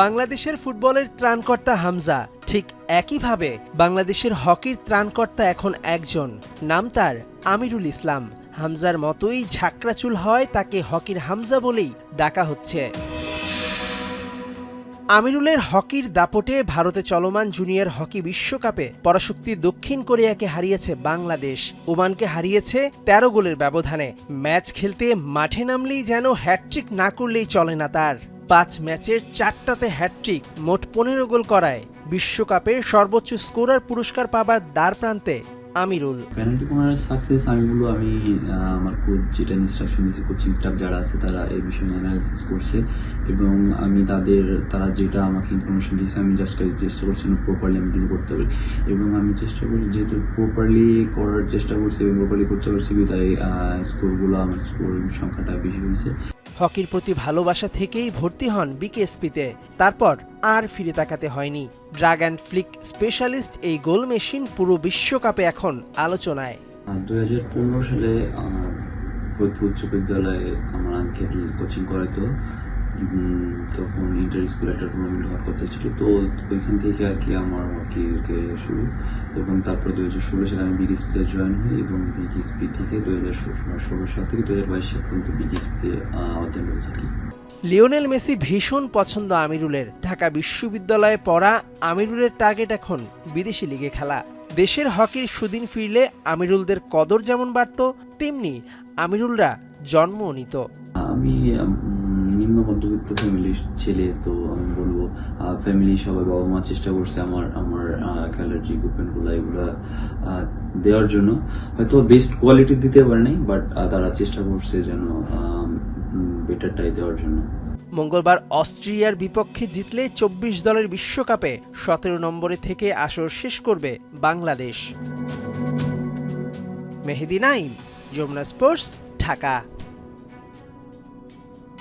বাংলাদেশের ফুটবলের ত্রাণকর্তা হামজা, ঠিক একইভাবে বাংলাদেশের হকির ত্রাণকর্তা এখন একজন। নাম তার আমিরুল ইসলাম। হামজার মতোই ঝাঁকড়াচুল হয় তাকে হকির হামজা বলেই ডাকা হচ্ছে। আমিরুলের হকির দাপটে ভারতে চলমান জুনিয়র হকি বিশ্বকাপে পরাশক্তি দক্ষিণ কোরিয়াকে হারিয়েছে বাংলাদেশ। ওমানকে হারিয়েছে তেরো গোলের ব্যবধানে। ম্যাচ খেলতে মাঠে নামলেই যেন হ্যাটট্রিক না করলেই চলে না তার। পাঁচ ম্যাচের চারটাতে হ্যাটট্রিক, মোট পনেরো গোল করায়। বিশ্বকাপে সর্বোচ্চ স্কোরার পুরস্কার পাবার দ্বার প্রান্তে আমিরুল। পেনাল্টি কর্নারের সাকসেস আমি বলব আমি আমার কোচ যেটা ইনস্ট্রাকশন দিয়েছে কোচিং স্টাফ যারা আছে, তারা এই বিষয়ে অ্যানালিসিস করছে এবং আমি তাদের, তারা যেটা আমাকে ইনফরমেশন দিয়েছে, আমি জাস্ট চেষ্টা করছি প্রপারলি আমি ডিল করতে পারি। এবং আমি চেষ্টা করি, যেহেতু প্রপারলি করার চেষ্টা করছি এবং প্রপারলি করতে পারছি, তাই স্কোরগুলো আমার স্কোর সংখ্যাটা বেশি হয়েছে। হকির প্রতি ভালোবাসা থেকেই ভর্তি হন বিকেএসপিতে। তারপর আর ফিরে তাকাতে হয়নি। ড্রাগ অ্যান্ড ফ্লিক স্পেশালিস্ট এই গোল মেশিন পুরো বিশ্বকাপে এখন আলোচনায়। দুই হাজার পনেরো সালে ফরিদপুর উচ্চ বিদ্যালয়ে আমার আঙ্কেল কোচিং করাইতো। তখন ইন্টার স্কুল একটা টুর্নামেন্ট হওয়ার কথা ছিল। তো ওইখান থেকে আর কি আমার হকিকে শুরু। এবং তারপর দু হাজার ষোলো সালে আমি বিগ স্পিতে জয়েন হই এবং বিগ স্পি থেকে দু হাজার ষোলো সাল থেকে দু হাজার বাইশ সাল পর্যন্ত বিগ স্পিতে অধ্যয়ন থাকি। লিওনেল মেসি ভীষণ পছন্দ আমিরুলের। ঢাকা বিশ্ববিদ্যালয়ে পড়া আমিরুলের টার্গেট এখন বিদেশি লিগে খেলা। দেশের হকির সুদিন ফিরলে আমিরুলদের কদর যেমন বাড়ত তেমনি আমিরুলরা জন্ম নিত। আমি মধ্যবিত্ত ফ্যামিলির ছেলে, তো আমি বলব ফ্যামিলি সবাই বাবা মা চেষ্টা করছে আমার আমার খেলার যে ইকুইপমেন্টগুলো এগুলো দেওয়ার জন্য। হয়তো বেস্ট কোয়ালিটি দিতে পারে নাই বাট তারা চেষ্টা করছে যেন বেটারটাই দেওয়ার জন্য। মঙ্গলবার অস্ট্রিয়ার বিপক্ষে জিতলে চব্বিশ দলের বিশ্বকাপে সতেরো নম্বরে থেকে আসর শেষ করবে বাংলাদেশ। মেহেদি নাইম, যমুনা স্পোর্টস, ঢাকা।